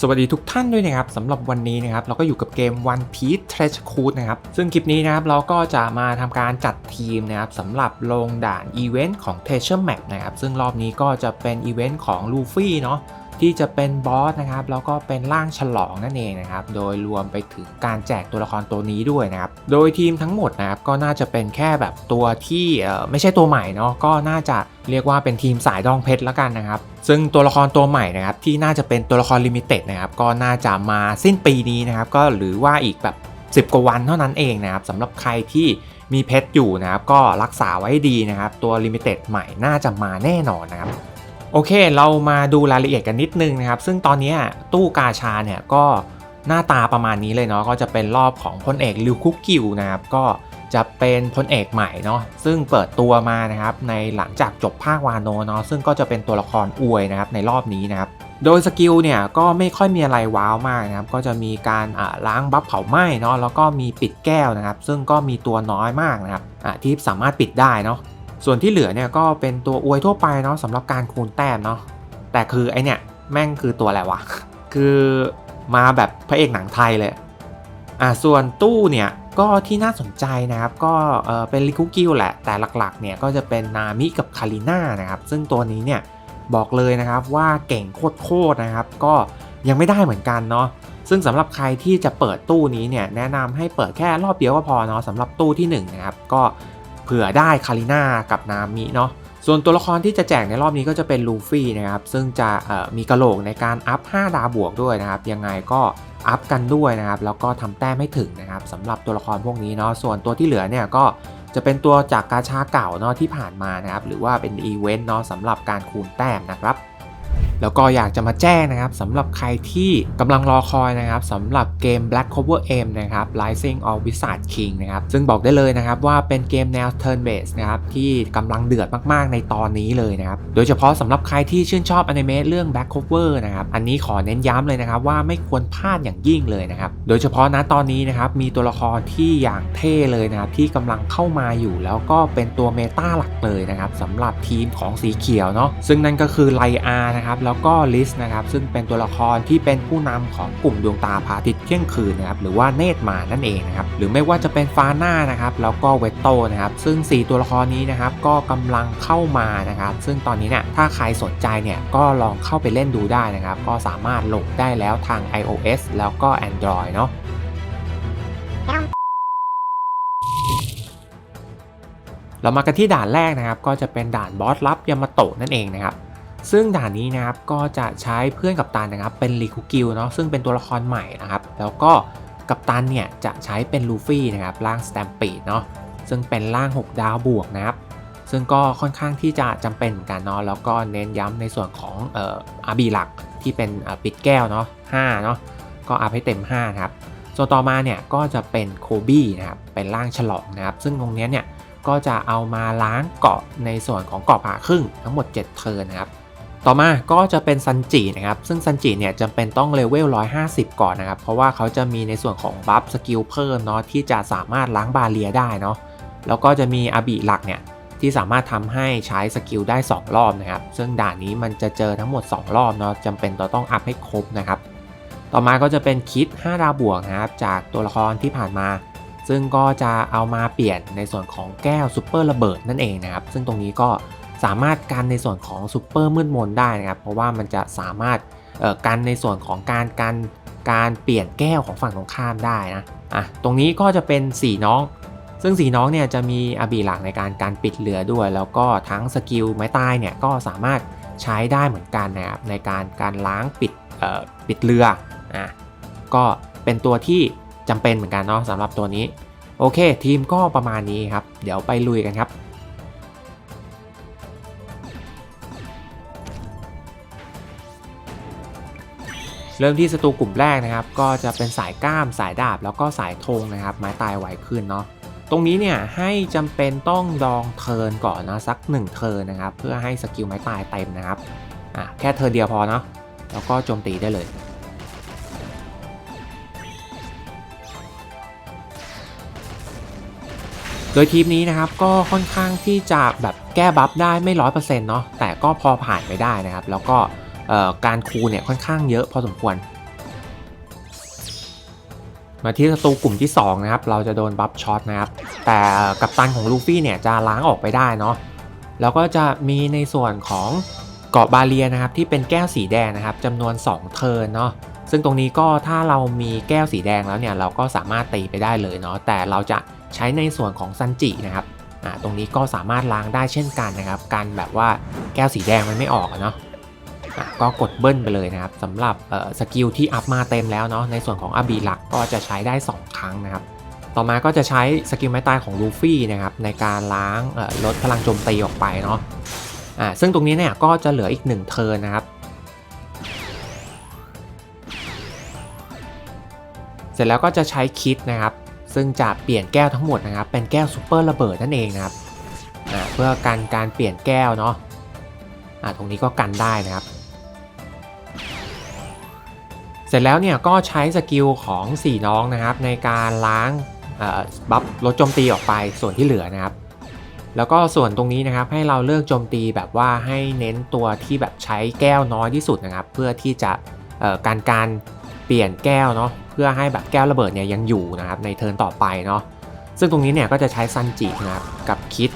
สวัสดีทุกท่านด้วยนะครับสำหรับวันนี้นะครับเราก็อยู่กับเกม One Piece Treasure Cruise นะครับซึ่งคลิปนี้นะครับเราก็จะมาทำการจัดทีมนะครับสำหรับลงด่านอีเวนต์ของ Treasure Map นะครับซึ่งรอบนี้ก็จะเป็นอีเวนต์ของลูฟี่เนาะ ที่จะเป็นบอสนะครับแล้วก็เป็นร่างฉลองนั่นเองนะครับโดยรวมไปถึงการแจกตัวละครตัวนี้ด้วยนะครับโดยทีมทั้งหมดนะครับก็น่าจะเป็นแค่แบบตัวที่ไม่ใช่ตัวใหม่เนาะก็น่าจะเรียกว่าเป็นทีมสายดองเพชรแล้วกันนะครับ ซึ่งตัวละครตัวใหม่นะครับที่น่าจะเป็นตัวละครลิมิเต็ดนะครับก็น่าจะมาสิ้นปีนี้นะครับก็หรือว่าอีกแบบ 10 กว่าวันเท่านั้นเองนะครับสำหรับใครที่มีเพชรอยู่นะครับก็รักษาไว้ดีนะครับตัวลิมิเต็ดใหม่น่าจะมาแน่นอนนะครับ โอเค เรามาดูรายละเอียดกันนิดนึงนะครับ ซึ่งตอนนี้ตู้กาชาเนี่ยก็หน้าตาประมาณนี้เลยเนาะ ก็จะเป็นรอบของพลเอกลิวคุกกิวนะครับ ก็จะเป็นพลเอกใหม่เนาะ ซึ่งเปิดตัวมานะครับในหลังจากจบภาควานโนเนาะ ซึ่งก็จะเป็นตัวละครอวยนะครับในรอบนี้นะครับ โดยสกิลเนี่ยก็ไม่ค่อยมีอะไรว้าวมากนะครับ ก็จะมีการล้างบัฟเผาไหม้เนาะ แล้วก็มีปิดแก้วนะครับ ซึ่งก็มีตัวน้อยมากนะครับอ่าที่สามารถปิดได้เนาะ ส่วนที่เหลือเนี่ยก็เป็นตัวอวยทั่วไปเนาะสำหรับการคูณแต้มเนาะแต่คือไอเนี่ยแม่งคือตัวอะไรวะ คือมาแบบพระเอกหนังไทยเลยอะส่วนตู้เนี่ยก็ที่น่าสนใจนะครับก็เออเป็นลิคุกิวแหละ แต่หลักๆเนี่ยก็จะเป็นนามิกับคาริน่านะครับ ซึ่งตัวนี้เนี่ยบอกเลยนะครับว่าเก่งโคตรๆนะครับ ก็ยังไม่ได้เหมือนกันเนาะซึ่งสำหรับใครที่จะเปิดตู้นี้เนี่ยแนะนำให้เปิดแค่รอบเดียวก็พอเนาะสำหรับตู้ที่หนึ่งนะครับก็ ผื่อได้คาริน่ากับนามิเนาะส่วนตัวละครที่จะแจกในรอบนี้ก็จะเป็นลูฟี่นะครับ ซึ่งจะมีกระโหลกในการอัพ 5 ดาวบวกด้วยนะครับ ยังไงก็อัพกันด้วยนะครับ แล้วก็ทำแต้มให้ถึงนะครับสำหรับตัวละครพวกนี้เนาะส่วนตัวที่เหลือเนี่ยก็จะเป็นตัวจากกาชาเก่าเนาะที่ผ่านมานะครับ หรือว่าเป็นอีเวนต์เนาะสำหรับการคูณแต้มนะครับ แล้วก็อยากจะมาแจ้งนะครับสำหรับใครที่กำลังรอคอยนะครับสำหรับเกม Black Cover M นะครับ Rising of Wizard King นะครับซึ่งบอกได้เลยนะครับว่าเป็นเกมแนว Turn Based นะครับที่กำลังเดือดมากๆในตอนนี้เลยนะครับโดยเฉพาะสำหรับใครที่ชื่นชอบอนิเมะเรื่อง Black Cover นะครับอันนี้ขอเน้นย้ำเลยนะครับว่าไม่ควรพลาดอย่างยิ่งเลยนะครับโดยเฉพาะณตอนนี้นะครับมีตัวละครที่อย่างเท่เลยนะครับที่กำลังเข้ามาอยู่ แล้วก็เป็นตัวเมตาหลักเลยนะครับสำหรับทีมของสีเขียวเนาะซึ่งนั่นก็คือไลอานะครับแล้วแล้วก็ลิสนะครับซึ่งเป็นตัวละครที่เป็นผู้นำของกลุ่มดวงตาพาทิตย์เที่ยงคืนนะครับหรือว่าเนตมานั่นเองนะครับหรือไม่ว่าจะเป็นฟาน่านะครับแล้วก็เวตโตนะครับซึ่ง 4 ตัวละครนี้นะครับก็กำลังเข้ามานะครับซึ่งตอนนี้เนี่ยถ้าใครสนใจเนี่ยก็ลองเข้าไปเล่นดูได้นะครับก็สามารถโหลดได้แล้วทาง iOS แล้วก็ Android เนาะเรามากันที่ด่านแรกนะครับ ก็จะเป็นด่านบอสลับยามาโตะนั่นเองนะครับ ซึ่งด่านนี้นะครับก็จะใช้เพื่อนกับตันนะครับเป็นรีคูกิวเนาะซึ่งเป็นตัวละครใหม่นะครับแล้วก็กับตันเนี่ยจะใช้เป็นลูฟี่นะครับร่างสแตมปีดเนาะซึ่งเป็นร่าง 6 ดาวบวกนะครับซึ่งก็ค่อนข้างที่จะจำเป็นเหมือนกันเนาะแล้วก็เน้นย้ำในส่วนของเอ่ออาบีหลักที่เป็นปิดแก้วเนาะ5เนาะก็อัพให้เต็ม5นะครับส่วนต่อมาเนี่ยก็จะเป็นโคบี้นะครับเป็นร่างฉลองนะครับซึ่งตรงนี้เนี่ยก็จะเอามาล้างเกาะในส่วนของเกาะผ่าครึ่งทั้งหมด 7 เทิร์นนะครับ ต่อมาก็จะเป็นซันจินะครับ ซึ่งซันจิเนี่ยจำเป็นต้องเลเวล 150 ก่อนนะครับ เพราะว่าเขาจะมีในส่วนของบัฟสกิลเพิ่มเนาะที่จะสามารถล้างบาเรียได้เนาะ แล้วก็จะมีอาบิหลักเนี่ยที่สามารถทำให้ใช้สกิลได้ 2 รอบนะครับ ซึ่งด่านนี้มันจะเจอทั้งหมด 2 รอบเนาะจำเป็นต้องต้องอัพให้ครบนะครับ ต่อมาก็จะเป็นคิด 5 ดาวบวกนะครับจากตัวละครที่ผ่านมา ซึ่งก็จะเอามาเปลี่ยนในส่วนของแก้วซูเปอร์ระเบิดนั่นเองนะครับ ซึ่งตรงนี้ก็ สามารถกันในส่วนของซูเปอร์มืดมนได้นะครับ เพราะว่ามันจะสามารถกันในส่วนของการการการเปลี่ยนแก้วของฝั่งตรงข้ามได้นะอะตรงนี้ก็จะเป็น 4 น้อง ซึ่ง 4 น้องเนี่ยจะมีอาบีหลักในการการปิดเรือด้วย แล้วก็ทั้งสกิลไม้ตายเนี่ยก็สามารถใช้ได้เหมือนกันนะครับในการการล้างปิดปิดเรืออะก็เป็นตัวที่จำเป็นเหมือนกันเนาะสำหรับตัวนี้ โอเค ทีมก็ประมาณนี้ครับ เดี๋ยวไปลุยกันครับ เริ่มที่ศัตรูกลุ่มแรกนะครับ ก็จะเป็นสายก้ามสายดาบ แล้วก็สายธงนะครับ ไม้ตายไวขึ้นเนาะตรงนี้เนี่ยให้จำเป็นต้องดองเทิร์นก่อนนะสัก 1 เทิร์นนะครับ เพื่อให้สกิลไม้ตายเต็มนะครับอะแค่เทิร์นเดียวพอเนาะแล้วก็โจมตีได้เลยโดยทีมนี้นะครับก็ค่อนข้างที่จะแบบแก้บัฟได้ไม่ร้อยเปอร์เซ็นต์เนาะแต่ก็พอผ่านไปได้นะครับ แล้วก็ การคูเนี่ยค่อนข้างเยอะพอสมควร มาที่ศัตรูกลุ่มที่ 2 นะครับ เราจะโดนบัฟช็อตนะครับ แต่กัปตันของลูฟี่เนี่ยจะล้างออกไปได้เนาะแล้วก็จะมีในส่วนของเกาะบาเลียนะครับที่เป็นแก้วสีแดงนะครับจำนวน 2 เทิร์นเนาะซึ่งตรงนี้ก็ถ้าเรามีแก้วสีแดงแล้วเนี่ยเราก็สามารถตีไปได้เลยเนาะแต่เราจะใช้ในส่วนของซันจินะครับตรงนี้ก็สามารถล้างได้เช่นกันนะครับ การแบบว่าแก้วสีแดงมันไม่ออกเนาะ ก็กดเบิ้ลไปเลยนะครับสำหรับสกิลที่อัพมาเต็มแล้วเนาะในส่วนของอาบีหลักก็จะใช้ได้ 2 ครั้งนะครับต่อมาก็จะใช้สกิลไม้ตายของลูฟี่นะครับในการล้างลดพลังโจมตีออกไปเนาะอ่าซึ่งตรงนี้เนี่ยก็จะเหลืออีก 1 เทิร์นนะครับ เสร็จแล้วก็จะใช้คิดนะครับ ซึ่งจะเปลี่ยนแก้วทั้งหมดนะครับ เป็นแก้วซูเปอร์ระเบิดนั่นเองนะครับอ่าเพื่อกันการเปลี่ยนแก้วเนาะอ่าตรงนี้ก็กันได้นะครับ สร็จแล้วเนี่ยก็ใช้สกิลของ 4 น้องนะครับ ในการล้างบัฟลดโจมตีออกไปส่วนที่เหลือนะครับ แล้วก็ส่วนตรงนี้นะครับให้เราเลือกโจมตีแบบว่าให้เน้นตัวที่แบบใช้แก้วน้อยที่สุดนะครับ เพื่อที่จะการการเปลี่ยนแก้วเนาะเพื่อให้แบบแก้วระเบิดเนี่ยยังอยู่นะครับในเทิร์นต่อไปเนาะซึ่งตรงนี้เนี่ยก็จะใช้ซันจินะครับกับคิด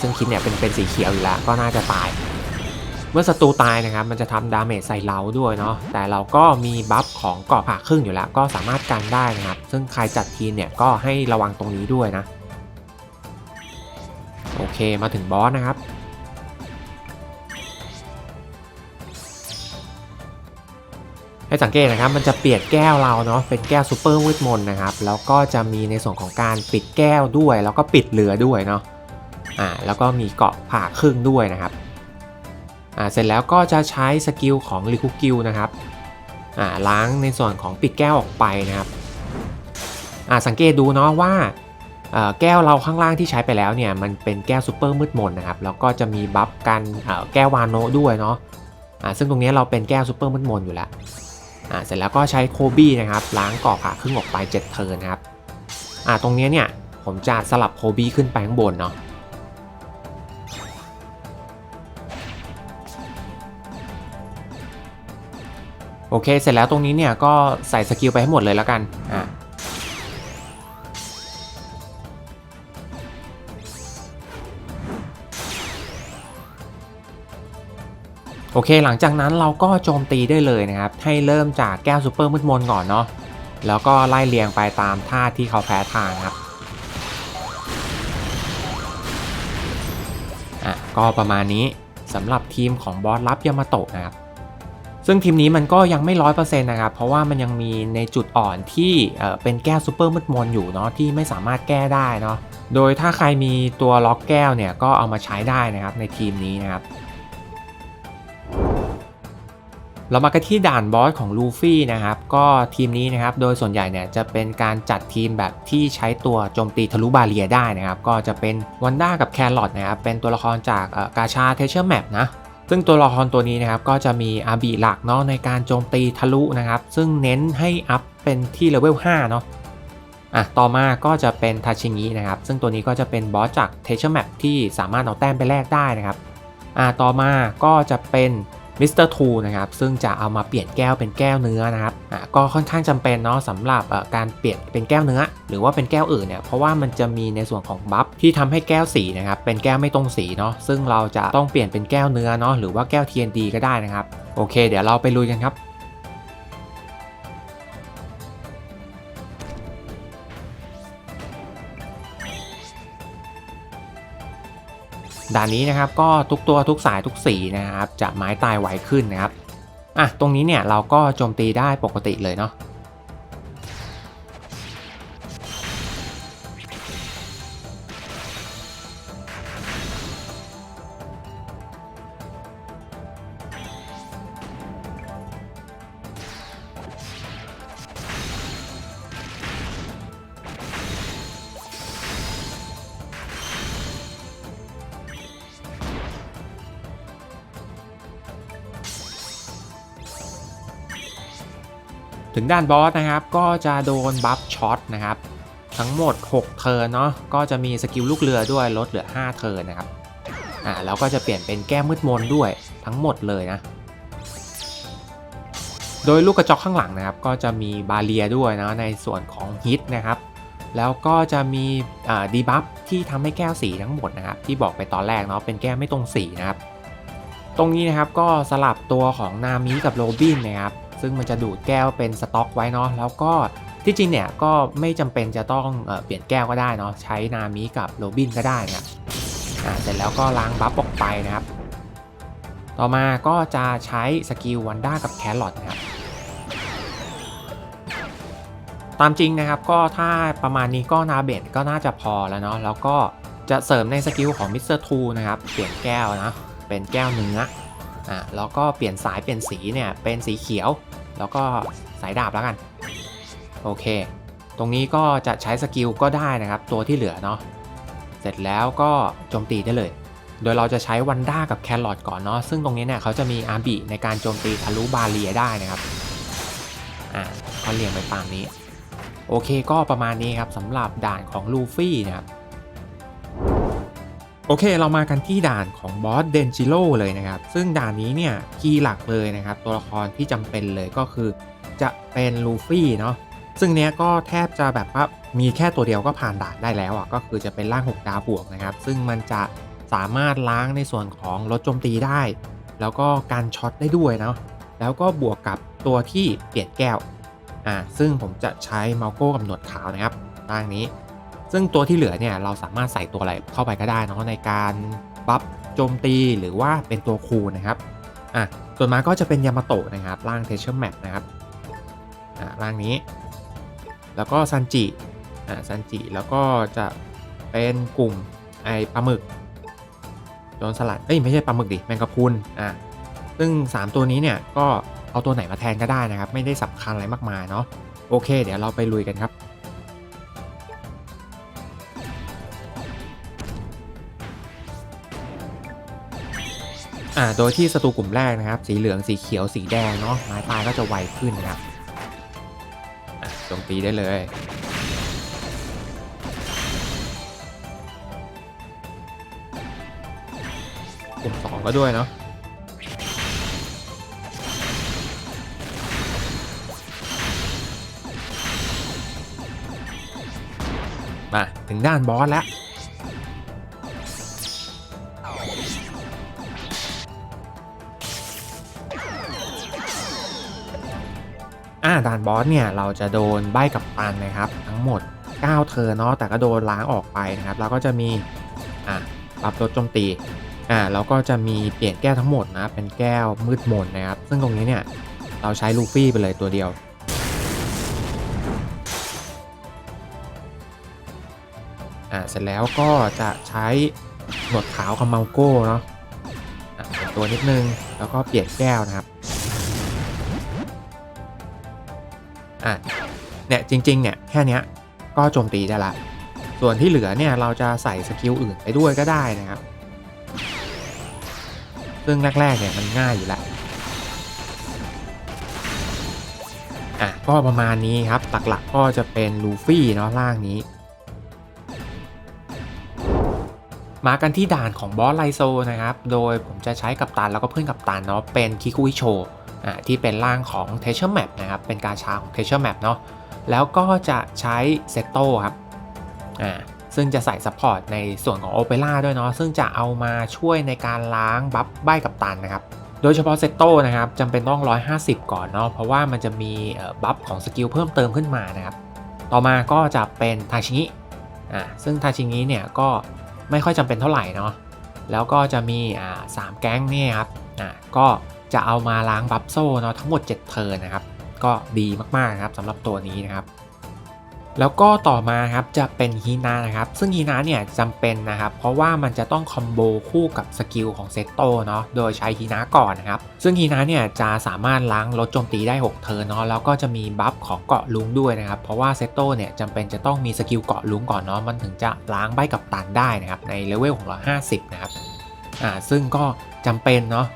ซึ่งคิดเนี่ยเป็นเป็นสีเขียวอยู่แล้วก็น่าจะตาย มื่อศัตรูตายนะครับมันจะทำดาเมจใส่เราด้วยเนาะแต่เราก็มีบัฟของเกาะผ่าครึ่งอยู่แล้ว ก็สามารถกันได้นะครับซึ่งใครจัดทีมเนี่ยก็ให้ระวังตรงนี้ด้วยนะ โอเคมาถึงบอสนะครับให้สังเกตนะครับมันจะเปลี่ยนแก้วเราเนาะเป็นแก้วซูเปอร์มืดมนนะครับแล้วก็จะมีในส่วนของการปิดแก้วด้วย แล้วก็ปิดเรือด้วยเนาะอ่าแล้วก็มีเกาะผ่าครึ่งด้วยนะครับ เสร็จแล้วก็จะใช้สกิลของลิคุกิลนะครับล้างในส่วนของปิดแก้วออกไปนะครับสังเกตดูเนาะว่าแก้วเราข้างล่างที่ใช้ไปแล้วเนี่ยมันเป็นแก้วซูเปอร์มืดมนนะครับแล้วก็จะมีบัฟกันแก้ววานโนด้วยเนาะซึ่งตรงนี้เราเป็นแก้วซูเปอร์มืดมนอยู่แล้วเสร็จแล้วก็ใช้โคบี้นะครับล้างก่อผ่าครึ่งออกไป 7 เทิร์นะครับตรงนี้เนี่ยผมจะสลับโคบี้ขึ้นไปข้างบนเนาะ โอเค เสร็จแล้วตรงนี้เนี่ยก็ใส่สกิลไปให้หมดเลยแล้วกันอะโอเค หลังจากนั้นเราก็โจมตีได้เลยนะครับ ให้เริ่มจากแก้วซูเปอร์มืดมนก่อนเนาะ แล้วก็ไล่เรียงไปตามท่าที่เขาแพ้ทางครับ อะ ก็ประมาณนี้สำหรับทีมของบอสรับยามาโตะนะครับ ซึ่งทีมนี้มันก็ยังไม่ร้อยเปอร์เซ็นต์นะครับ เพราะว่ามันยังมีในจุดอ่อนที่เป็นแก้วซูเปอร์มืดมนอยู่เนาะที่ไม่สามารถแก้ได้เนาะ โดยถ้าใครมีตัวล็อกแก้วเนี่ยก็เอามาใช้ได้นะครับในทีมนี้นะครับ เรามากันที่ด่านบอสของลูฟี่นะครับ ก็ทีมนี้นะครับโดยส่วนใหญ่เนี่ยจะเป็นการจัดทีมแบบที่ใช้ตัวโจมตีทะลุบาเรียได้นะครับ ก็จะเป็นวันด้ากับแครอทนะครับเป็นตัวละครจากกาชาเทเชอร์แมปนะ ซึ่งตัวละครตัวนี้นะครับก็จะมีอาบีหลักเนาะในการโจมตีทะลุนะครับ ซึ่งเน้นให้อัพเป็นที่เลเวล5เนาะอะต่อมาก็จะเป็นทาชิงินะครับ ซึ่งตัวนี้ก็จะเป็นบอสจากเทเชอร์แมปที่สามารถเอาแต้มไปแลกได้นะครับอะต่อมาก็จะเป็น มิสเตอร์ทูนะครับซึ่งจะเอามาเปลี่ยนแก้วเป็นแก้วเนื้อนะครับอะก็ค่อนข้างจำเป็นเนาะสำหรับการเปลี่ยนเป็นแก้วเนื้อ หรือว่าเป็นแก้วอื่นเนี่ยเพราะว่ามันจะมีในส่วนของบัฟที่ทำให้แก้วสีนะครับเป็นแก้วไม่ตรงสีเนาะซึ่งเราจะต้องเปลี่ยนเป็นแก้วเนื้อเนาะหรือว่าแก้ว TND ก็ได้นะครับโอเค เดี๋ยวเราไปลุยกันครับ ด่านนี้นะครับก็ทุกตัวทุกสายทุกสีนะครับจะไม้ตายไวขึ้นนะครับอะตรงนี้เนี่ยเราก็โจมตีได้ปกติเลยเนาะ ถึงด้านบอสนะครับ ก็จะโดนบัฟช็อตนะครับ ทั้งหมด 6 เทิร์นเนาะก็จะมีสกิลลูกเรือด้วยลดเหลือ 5 เทิร์นนะครับอ่าแล้วก็จะเปลี่ยนเป็นแก้มืดมนด้วยทั้งหมดเลยนะ โดยลูกกระจกข้างหลังนะครับ ก็จะมีบาเรียด้วยนะในส่วนของฮิตนะครับแล้วก็จะมีดีบัฟที่ทำให้แก้วสีทั้งหมดนะครับ ที่บอกไปตอนแรกเนาะเป็นแก้วไม่ตรงสีนะครับ ตรงนี้นะครับก็สลับตัวของนามิกับโรบินนะครับ ซึ่งมันจะดูดแก้วเป็นสต็อกไว้เนาะแล้วก็ที่จริงเนี่ยก็ไม่จำเป็นจะต้องเอเปลี่ยนแก้วก็ได้เนาะใช้นามิกับโรบินก็ได้นะครับอ่าเสร็จแล้วก็ล้างบัฟออกไปนะครับ ต่อมาก็จะใช้สกิลวันด้ากับแครอทนะครับตามจริงนะครับก็ถ้าประมาณนี้ก็นาเบนก็น่าจะพอแล้วเนาะแล้วก็จะเสริมในสกิลของมิสเตอร์ทูนะครับ เปลี่ยนแก้วนะ เป็นแก้วเนื้อ อ่าแล้วก็เปลี่ยนสายเปลี่ยนสีเนี่ยเป็นสีเขียว แล้วก็สายดาบแล้วกัน โอเค ตรงนี้ก็จะใช้สกิลก็ได้นะครับ ตัวที่เหลือเนาะเสร็จแล้วก็โจมตีได้เลย โดยเราจะใช้วันด้ากับแครอทก่อนเนาะซึ่งตรงนี้เนี่ยเขาจะมีอาร์บีในการโจมตีทะลุบาเรียได้นะครับอ่าก็เรียงไปตามนี้ โอเคก็ประมาณนี้ครับสำหรับด่านของลูฟี่นะครับ โอเค เรามากันที่ด่านของบอสเดนจิโร่เลยนะครับ ซึ่งด่านนี้เนี่ยคีย์หลักเลยนะครับ ตัวละครที่จำเป็นเลยก็คือจะเป็นลูฟี่เนาะซึ่งเนี้ยก็แทบจะแบบว่ามีแค่ตัวเดียวก็ผ่านด่านได้แล้วอะก็คือจะเป็นร่าง 6 ดาวบวกนะครับ ซึ่งมันจะสามารถล้างในส่วนของลดโจมตีได้ แล้วก็การช็อตได้ด้วยเนาะแล้วก็บวกกับตัวที่เปลี่ยนแก้วอ่าซึ่งผมจะใช้เมาโก้กับหนวดขาวนะครับร่างนี้ ซึ่งตัวที่เหลือเนี่ยเราสามารถใส่ตัวอะไรเข้าไปก็ได้เนาะในการบัฟโจมตีหรือว่าเป็นตัวคูนะครับอะส่วนมาก็จะเป็นยามาโตะนะครับร่างเทเชอร์แมปนะครับอ่าร่างนี้ แล้วก็ซันจิอ่าซันจิแล้วก็จะเป็นกลุ่มไอปลาหมึกโดนสลัดเอ้ยไม่ใช่ปลาหมึกดิแมงกะพรุนอะซึ่ง 3 ตัวนี้เนี่ยก็เอาตัวไหนมาแทนก็ได้นะครับ ไม่ได้สำคัญอะไรมากมายเนาะโอเค เดี๋ยวเราไปลุยกันครับ อ่าโดยที่ศัตรูกลุ่มแรกนะครับ สีเหลืองสีเขียวสีแดงเนาะไม้ตายก็จะไวขึ้นนะครับโจมตีได้เลยกลุ่มสองก็ด้วยเนาะมาถึงด้านบอสแล้ว อ่าด่านบอสเนี่ยเราจะโดนใบกับตันนะครับ ทั้งหมด 9เทอร์เนาะแต่ก็โดนล้างออกไปนะครับ แล้วก็จะมีอ่าปรับลดโจมตีอ่าแล้วก็จะมีเปลี่ยนแก้วทั้งหมดนะเป็นแก้วมืดมนนะครับ ซึ่งตรงนี้เนี่ยเราใช้ลูฟี่ไปเลยตัวเดียวอ่าเสร็จแล้วก็จะใช้หนวดขาวคามาโก้เนาะอะเปลี่ยนตัวนิดนึงแล้วก็เปลี่ยนแก้วนะครับ อะเนี่ยจริงๆเนี่ยแค่นี้ก็โจมตีได้ละส่วนที่เหลือเนี่ยเราจะใส่สกิลอื่นไปด้วยก็ได้นะครับ ซึ่งแรกๆเนี่ยมันง่ายอยู่แล้วอะก็ประมาณนี้ครับหลักๆก็จะเป็นลูฟี่เนาะร่างนี้ มากันที่ด่านของบอสไลโซนะครับ โดยผมจะใช้กัปตันแล้วก็เพื่อนกัปตันเนาะเป็นคิคุอิโช ที่เป็นร่างของ t e a s u r e Map นะครับ เป็นการชาของ t e a s u r e Map เนาะแล้วก็จะใช้เซตโต้ครับอ่าซึ่งจะใส่ซัพพอร์ตในส่วนของ o อเปร่าด้วยเนาะซึ่งจะเอามาช่วยในการล้างบัฟใบกับตันนะครับ โดยเฉพาะเซตโต้นะครับจำเป็นต้อง 150 ก่อนเนาะเพราะว่ามันจะมีบัฟของสกิลเพิ่มเติมขึ้นมานะครับ ต่อมาก็จะเป็นทาชิงิอ่าซึ่งทาชิงิเนี่ยก็ไม่ค่อยจำเป็นเท่าไหร่เนาะแล้วก็จะมีอ่าสามแก๊งนี่ครับอ่าก็ จะเอามาล้างบัฟโซ่เนาะทั้งหมด 7 เทิร์นนะครับ ก็ดีมากๆนะครับสำหรับตัวนี้นะครับ แล้วก็ต่อมาครับจะเป็นฮีนานะครับ ซึ่งฮีนาเนี่ยจำเป็นนะครับ เพราะว่ามันจะต้องคอมโบคู่กับสกิลของเซตโตเนาะโดยใช้ฮีนาก่อนนะครับ ซึ่งฮีนาเนี่ยจะสามารถล้างลดโจมตีได้ 6 เทิร์นเนาะแล้วก็จะมีบัฟของเกาะลุงด้วยนะครับ เพราะว่าเซตโตเนี่ยจำเป็นจะต้องมีสกิลเกาะลุงก่อนเนาะมันถึงจะล้างใบกับตันได้นะครับในเลเวลของ150 นะครับอ่าซึ่งก็จำเป็นเนาะ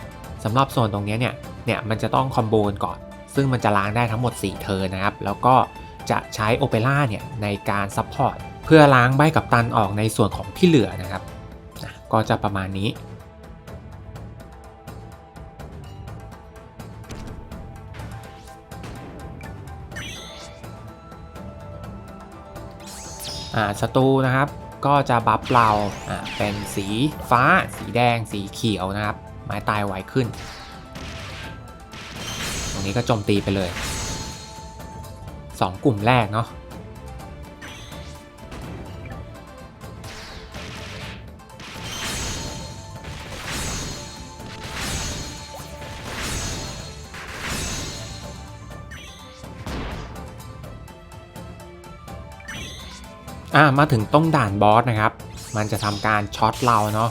สำหรับโซนตรงนี้เนี่ยเนี่ยมันจะต้องคอมโบกันก่อน ซึ่งมันจะล้างได้ทั้งหมด 4 เทอร์นะครับ แล้วก็จะใช้โอเปร่าเนี่ยในการซัพพอร์ตเพื่อล้างใบกับตันออกในส่วนของที่เหลือนะครับก็จะประมาณนี้ ศัตรูนะครับ ก็จะบัฟเราเป็นสีฟ้า สีแดง สีเขียวนะครับ ไม้ตายไวขึ้น ตรงนี้ก็โจมตีไปเลย 2 กลุ่มแรกเนาะอ่ามาถึงตรงด่านบอสนะครับ มันจะทำการช็อตเราเนาะ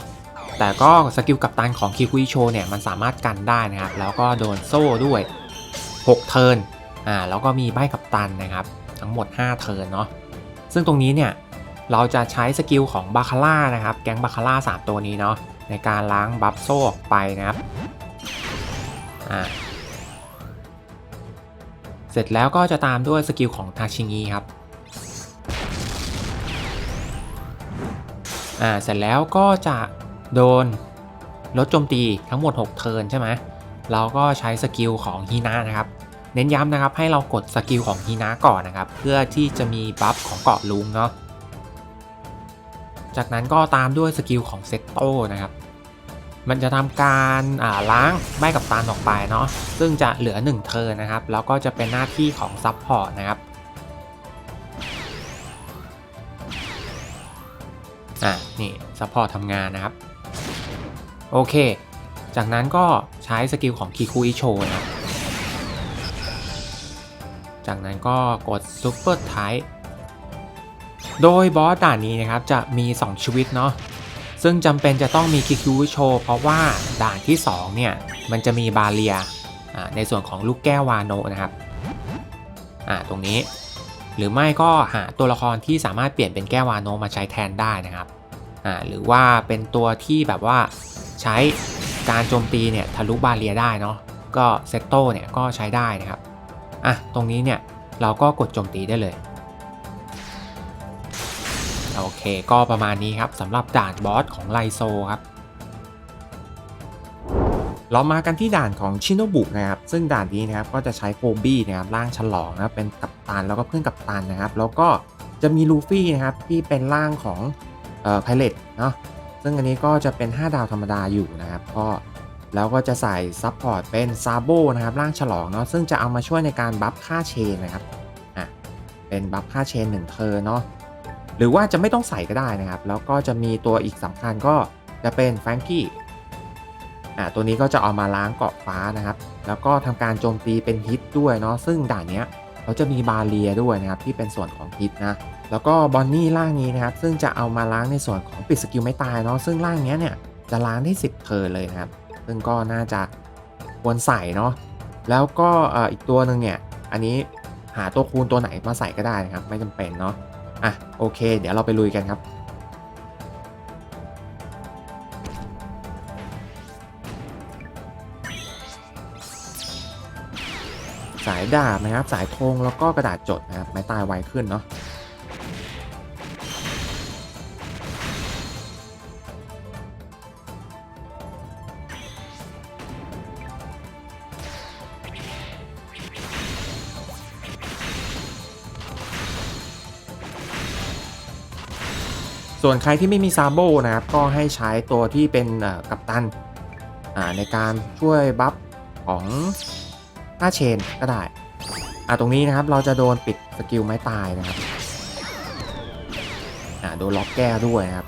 แต่ก็สกิลกัปตันของคิคุอิโชเนี่ยมันสามารถกันได้นะครับ แล้วก็โดนโซ่ด้วย 6 เทิร์นอ่าแล้วก็มีใบกัปตันนะครับ ทั้งหมด 5 เทิร์นเนาะซึ่งตรงนี้เนี่ยเราจะใช้สกิลของบาคาร่านะครับ แก๊งบาคาร่า3ตัวนี้เนาะในการล้างบัฟโซ่ออกไปนะครับอ่าเสร็จแล้วก็จะตามด้วยสกิลของทาชิงีครับอ่าเสร็จแล้วก็จะ โดนลดโจมตีทั้งหมด 6 เทิร์นใช่ไหมเราก็ใช้สกิลของฮีนานะครับ เน้นย้ำนะครับให้เรากดสกิลของฮีนาก่อนนะครับ เพื่อที่จะมีบัฟของเกาะลุงเนาะ จากนั้นก็ตามด้วยสกิลของเซตโต้นะครับ มันจะทำการาล้างใบกับตานออกไปเนาะ ซึ่งจะเหลือ 1 เทิร์นนะครับ แล้วก็จะเป็นหน้าที่ของซับพอร์ตนะครับอะนี่ซัพพอร์ตทำงานนะครับ โอเค จากนั้นก็ใช้สกิลของคิคุอิโชนะจากนั้นก็กดซูเปอร์ไทโดยบอสด่านนี้นะครับจะมี 2 ชีวิตเนาะซึ่งจำเป็นจะต้องมีคิคุอิโชเพราะว่าด่านที่ 2 เนี่ย มันจะมีบาเรียอ่าในส่วนของลูกแก้ววาโนนะครับตรงนี้ หรือไม่ก็หาตัวละครที่สามารถเปลี่ยนเป็นแก้ววาโนมาใช้แทนได้นะครับ อ่าหรือว่าเป็นตัวที่แบบว่าใช้การโจมตีเนี่ยทะลุบาเรียได้เนาะก็เซตโตเนี่ยก็ใช้ได้นะครับอะตรงนี้เนี่ยเราก็กดโจมตีได้เลยโอเคก็ประมาณนี้ครับสำหรับด่านบอสของไลโซครับเรามากันที่ด่านของชิโนบุนะครับ ซึ่งด่านนี้นะครับก็จะใช้โคบี้นะครับร่างฉลองนะเป็นกัปตันแล้วก็เพื่อนกัปตันนะครับ แล้วก็จะมีลูฟี่นะครับที่เป็นร่างของ เอ่อไพเรตเนาะซึ่งอันนี้ก็จะเป็น 5 ดาวธรรมดาอยู่นะครับก็แล้วก็จะใส่ซับพอร์ตเป็นซาโบนะครับร่างฉลองเนาะซึ่งจะเอามาช่วยในการบัฟค่าเชนนะครับอะเป็นบัฟค่าเชน1เทอร์เนาะหรือว่าจะไม่ต้องใส่ก็ได้นะครับ แล้วก็จะมีตัวอีกสำคัญก็จะเป็นแฟรงกี้อะตัวนี้ก็จะเอามาล้างเกาะฟ้านะครับ แล้วก็ทำการโจมตีเป็นฮิตด้วยเนาะซึ่งด่านเนี้ย เขาจะมีบาเรียด้วยนะครับที่เป็นส่วนของพิษนะแล้วก็บอนนี่ร่างนี้นะครับซึ่งจะเอามาล้างในส่วนของปิดสกิลไม่ตายเนาะซึ่งร่างนี้เนี่ยจะล้างได้ 10เทิร์นเลยครับ ซึ่งก็น่าจะควรใส่เนาะแล้วก็อ,อีกตัวหนึ่งเนี่ยอันนี้หาตัวคูณตัวไหนมาใส่ก็ได้นะครับไม่จำเป็นเนาะอะโอเค เดี๋ยวเราไปลุยกันครับ สายดาบนะครับ สายธงแล้วก็กระดาษจดนะครับไม้ตายไวขึ้นเนาะส่วนใครที่ไม่มีซาโบนะครับ ก็ให้ใช้ตัวที่เป็นกัปตันในการช่วยบัฟของ ท่าเชนก็ได้ อ่าตรงนี้นะครับเราจะโดนปิดสกิลไม้ตายนะครับ อ่าโดนล็อกแก้ด้วยนะครับ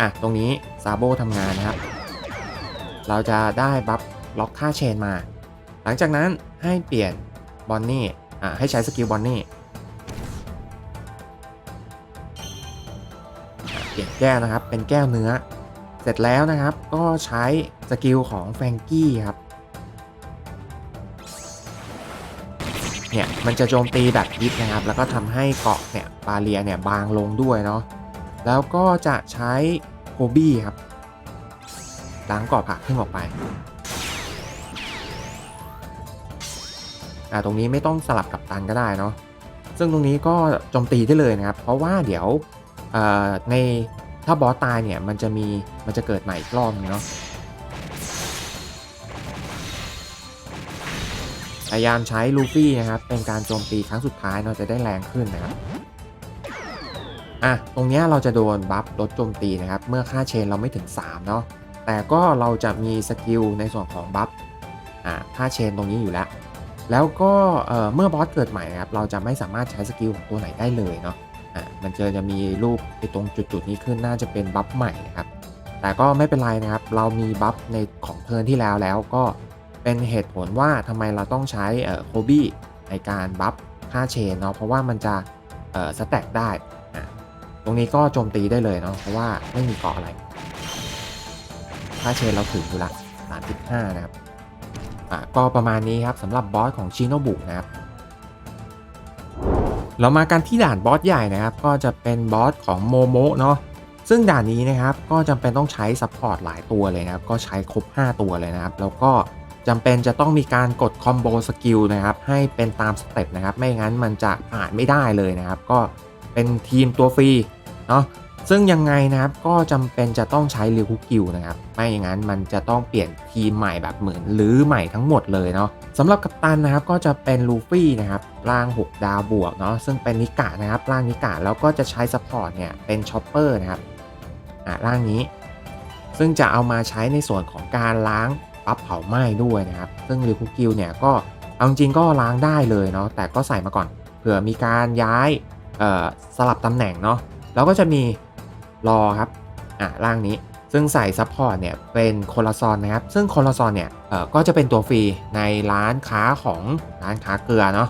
อะตรงนี้ซาโบทำงานนะครับ เราจะได้บัฟล็อกท่าเชนมา หลังจากนั้นให้เปลี่ยนบอนนี่ อ่าให้ใช้สกิลบอนนี่เปลี่ยนแก้วนะครับ เป็นแก้วเนื้อ เสร็จแล้วนะครับก็ใช้สกิลของแฟงกี้ครับเนี่ยมันจะโจมตีแบบฮิตนะครับ แล้วก็ทำให้เกาะเนี่ยบาเรียเนี่ยบางลงด้วยเนาะแล้วก็จะใช้โคบี้ครับล้างเกาะผักขึ้นออกไปอ่าตรงนี้ไม่ต้องสลับกับตันก็ได้เนาะซึ่งตรงนี้ก็โจมตีได้เลยนะครับ เพราะว่าเดี๋ยวใน ถ้าบอสตายเนี่ยมันจะมีมันจะเกิดใหม่อีกรอบนึงเนาะพยายามใช้ลูฟี่นะครับเป็นการโจมตีครั้งสุดท้ายเราจะได้แรงขึ้นนะครับอะตรงนี้เราจะโดนบัฟลดโจมตีนะครับเมื่อค่าเชนเราไม่ถึง3เนาะแต่ก็เราจะมีสกิลในส่วนของบัฟอ่าค่าเชนตรงนี้อยู่แล้ว แล้วก็เอ่อเมื่อบอสเกิดใหม่นะครับเราจะไม่สามารถใช้สกิลของตัวไหนได้เลยเนาะ อ่ามันจะจะมีรูปไอ้ตรงจุดๆนี้ขึ้นน่าจะเป็นบัฟใหม่นะครับ แต่ก็ไม่เป็นไรนะครับ เรามีบัฟในของเทิร์นที่แล้วแล้วก็เป็นเหตุผลว่าทำไมเราต้องใช้เอ่อโคบี้ในการบัฟค่าเชนเนาะเพราะว่ามันจะเอ่อสแต็กได้อะตรงนี้ก็โจมตีได้เลยเนาะเพราะว่าไม่มีเกาะอะไรค่าเชนเราถึงอยู่ละ35 นะครับอะก็ประมาณนี้ครับสำหรับบอสของชิโนบุนะครับ เรามากันที่ด่านบอสใหญ่นะครับ ก็จะเป็นบอสของโมโมะเนาะซึ่งด่านนี้นะครับก็จำเป็นต้องใช้ซัพพอร์ตหลายตัวเลยนะครับ ก็ใช้ครบ 5 ตัวเลยนะครับ แล้วก็จำเป็นจะต้องมีการกดคอมโบสกิลนะครับ ให้เป็นตามสเต็ปนะครับ ไม่งั้นมันจะผ่านไม่ได้เลยนะครับ ก็เป็นทีมตัวฟรีเนาะ ซึ่งยังไงนะครับก็จำเป็นจะต้องใช้ริวคุกิวนะครับไม่อย่างนั้นมันจะต้องเปลี่ยนทีมใหม่แบบเหมือนหรือใหม่ทั้งหมดเลยเนาะสำหรับกัปตันนะครับก็จะเป็นลูฟี่นะครับร่าง 6 ดาวบวกเนาะซึ่งเป็นนิกะนะครับร่างนิกะแล้วก็จะใช้ซัพพอร์ตเนี่ยเป็นชอปเปอร์นะครับอ่าร่างนี้ ซึ่งจะเอามาใช้ในส่วนของการล้างปั๊บเผาไหม้ด้วยนะครับ ซึ่งริวคุกิวเนี่ยก็เอาจริงก็ล้างได้เลยเนาะแต่ก็ใส่มาก่อนเผื่อมีการย้ายสลับตำแหน่งเนาะแล้วก็จะมี รอครับอะร่างนี้ ซึ่งใส่ซัพพอร์ตเนี่ยเป็นโคลาซอนนะครับ ซึ่งโคลาซอนเนี่ยเอ่อก็จะเป็นตัวฟรีในร้านค้าของร้านค้าเกลือเนาะ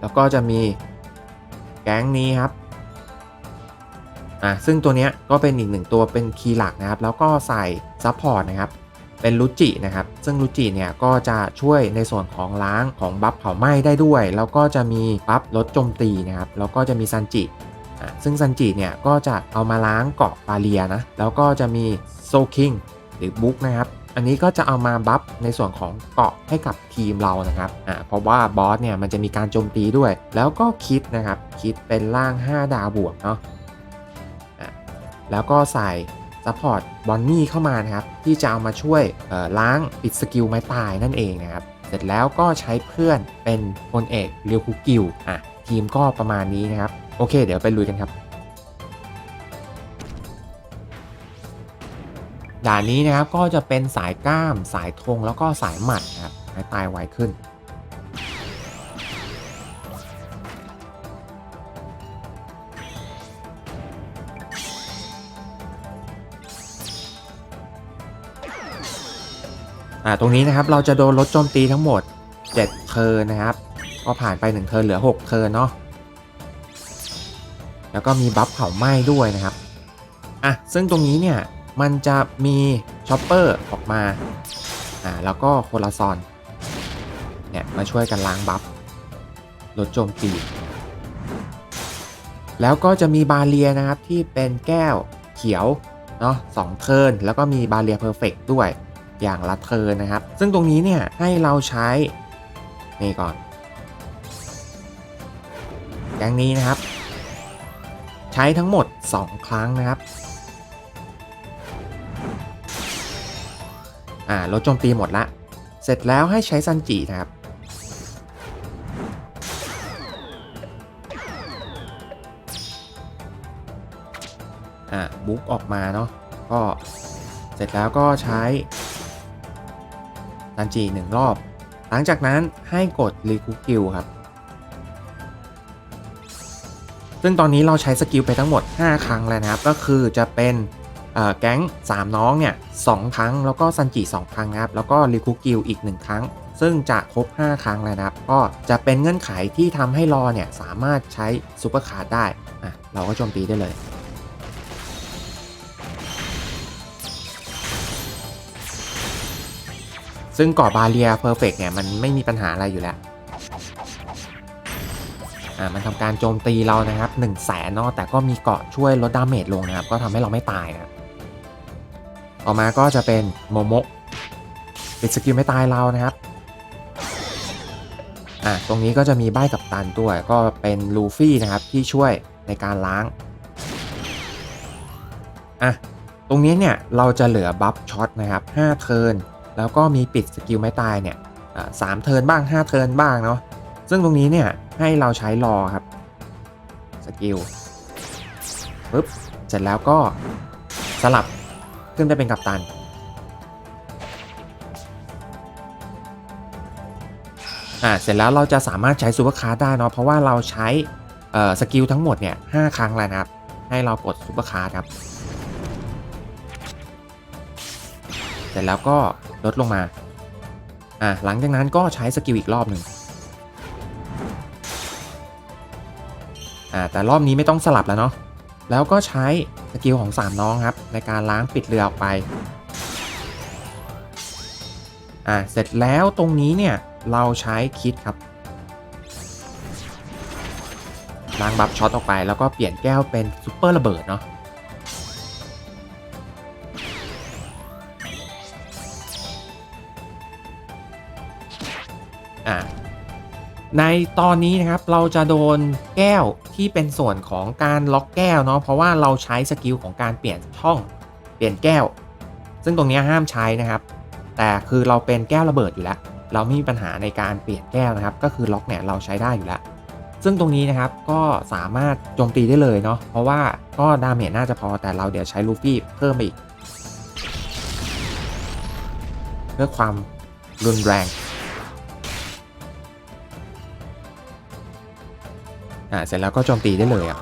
แล้วก็จะมีแก๊งนี้ครับอะซึ่งตัวเนี้ยก็เป็นอีกหนึ่งตัวเป็นคีย์หลักนะครับ แล้วก็ใส่ซัพพอร์ตนะครับ เป็นลูจินะครับ ซึ่งลูจิเนี่ยก็จะช่วยในส่วนของล้างของบัฟเผาไหม้ได้ด้วย แล้วก็จะมีบัฟลดโจมตีนะครับ แล้วก็จะมีซันจิ ซึ่งซันจิเนี่ยก็จะเอามาล้างเกาะบาเลียนะ แล้วก็จะมีโซคิงหรือบุ๊กนะครับ อันนี้ก็จะเอามาบัฟในส่วนของเกาะให้กับทีมเรานะครับอ่าเพราะว่าบอสเนี่ยมันจะมีการโจมตีด้วย แล้วก็คิดนะครับคิดเป็นล่าง 5 ดาวบวกเนาะอะแล้วก็ใส่ซัพพอร์ตบอนนี่เข้ามานะครับ ที่จะเอามาช่วยเอ่อล้างปิดสกิลไม้ตายนั่นเองนะครับ เสร็จแล้วก็ใช้เพื่อนเป็นพลเอกเรียวคุกิวอะทีมก็ประมาณนี้นะครับ โอเค เดี๋ยวไปลุยกันครับ ด่านนี้นะครับก็จะเป็นสายก้าม สายธงแล้วก็สายหมัดนะครับไม้ตายไวขึ้น อ่าตรงนี้นะครับเราจะโดนลดโจมตีทั้งหมด 7 เทิร์นนะครับ ก็ผ่านไป 1 เทิร์นเหลือ 6 เทิร์นเนาะ แล้วก็มีบัฟเผาไหม้ด้วยนะครับอะซึ่งตรงนี้เนี่ยมันจะมีช็อปเปอร์ออกมาอ่าแล้วก็โคลาซอนเนี่ยมาช่วยกันล้างบัฟลดโจมตีแล้วก็จะมีบาเลียนะครับที่เป็นแก้วเขียวเนาะสองเทิร์นแล้วก็มีบาเลียเพอร์เฟกด้วยอย่างละเทิร์นนะครับ ซึ่งตรงนี้เนี่ยให้เราใช้นี่ก่อนแกงนี้นะครับ ใช้ทั้งหมด 2 ครั้งนะครับอ่าลดโจมตีหมดละ เสร็จแล้วให้ใช้ซันจินะครับอ่าบุ๊กออกมาเนาะก็เสร็จแล้วก็ใช้ซันจิหนึ่งรอบ หลังจากนั้นให้กดรีคูกิลครับ ซึ่งตอนนี้เราใช้สกิลไปทั้งหมด 5 ครั้งแล้วนะครับ ก็คือจะเป็นแก๊ง 3 น้องเนี่ยสครั้ง แล้วก็ซันจิ2ครั้งนะครับ แล้วก็รีคูกิลอีก 1 ครั้ง ซึ่งจะครบ 5 ครั้งแล้วนะครับ ก็จะเป็นเงื่อนไขที่ทำให้รอเนี่ยสามารถใช้ซูเปอร์คาร์ดได้ อะ เราก็โจมตีได้เลยซึ่งเกาะบาเลียเพอร์เฟกเนี่ยมันไม่มีปัญหาอะไรอยู่แล้ว อ่ามันทำการโจมตีเรานะครับ1นึ่งแสนเนาะแต่ก็มีเกาะช่วยลดดาเมจลงนะครับ ก็ทำให้เราไม่ตายนะต่อมาก็จะเป็นโมโมะปิดสกิลไม่ตายเรานะครับอ่าตรงนี้ก็จะมีใบกับตันด้วยก็เป็นลูฟี่นะครับที่ช่วยในการล้างอะตรงนี้เนี่ยเราจะเหลือบัฟช็อตนะครับ5เทิร์นแล้วก็มีปิดสกิลไม่ตายเนี่ยสามเทิร์นบ้าง 5 เทิร์นบ้างเนาะ ซึ่งตรงนี้เนี่ยให้เราใช้รอครับสกิลปึ๊บเสร็จแล้วก็สลับขึ้นไปเป็นกัปตัน อ่า เสร็จแล้วเราจะสามารถใช้ซูเปอร์คาร์ดได้เนาะ เพราะว่าเราใช้เอ่อสกิลทั้งหมดเนี่ยห้าครั้งแล้วนะครับ ให้เรากดซูเปอร์คาร์ดครับ เสร็จแล้วก็ลดลงมา อะหลังจากนั้นก็ใช้สกิลอีกรอบหนึ่ง อ่าแต่รอบนี้ไม่ต้องสลับแล้วเนาะแล้วก็ใช้สกิลของ 3 น้องครับ ในการล้างปิดเรือออกไปอ่าเสร็จแล้วตรงนี้เนี่ยเราใช้คิดครับล้างบัฟช็อตออกไปแล้วก็เปลี่ยนแก้วเป็นซูเปอร์ระเบิดเนาะ ในตอนนี้นะครับเราจะโดนแก้วที่เป็นส่วนของการล็อกแก้วเนาะเพราะว่าเราใช้สกิลของการเปลี่ยนช่องเปลี่ยนแก้ว ซึ่งตรงนี้ห้ามใช้นะครับ แต่คือเราเป็นแก้วระเบิดอยู่แล้ว เราไม่มีปัญหาในการเปลี่ยนแก้วนะครับ ก็คือล็อกเนี่ยเราใช้ได้อยู่แล้ว ซึ่งตรงนี้นะครับก็สามารถโจมตีได้เลยเนาะเพราะว่าก็ดาเมจน่าจะพอแต่เราเดี๋ยวใช้ลูฟี่เพิ่มไปอีก เพื่อความรุนแรง อ่าเสร็จแล้วก็โจมตีได้เลยอะ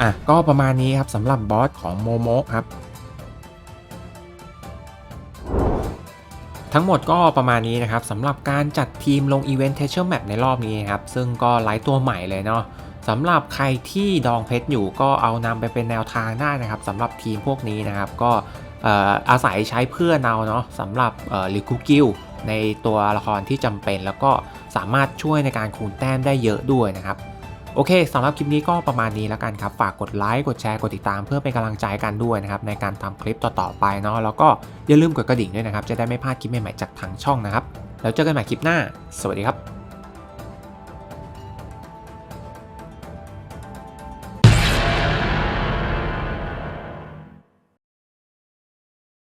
อะก็ประมาณนี้ครับสำหรับบอสของโมโมครับ ทั้งหมดก็ประมาณนี้นะครับสำหรับการจัดทีมลงอีเวนต์เทเชอร์แมปในรอบนี้นครับ ซึ่งก็ไลฟ์ตัวใหม่เลยเนาะสำหรับใครที่ดองเพชรอยู่ก็เอานำไปเป็นแนวทางได้นะครับสำหรับทีมพวกนี้นะครับ ก็เอ่ออาศัยใช้เพื่อนเอาเนาะสำหรับลิคูกิล ในตัวละครที่จำเป็น แล้วก็สามารถช่วยในการคูณแต้มได้เยอะด้วยนะครับโอเคสำหรับคลิปนี้ก็ประมาณนี้แล้วกันครับ ฝากกดไลค์กดแชร์กดติดตามเพื่อเป็นกำลังใจกันด้วยนะครับ ในการทำคลิปต่อๆไปเนาะแล้วก็อย่าลืมกดกระดิ่งด้วยนะครับ จะได้ไม่พลาดคลิปใหม่ๆจากทางช่องนะครับ แล้วเจอกันใหม่คลิปหน้า สวัสดีครับ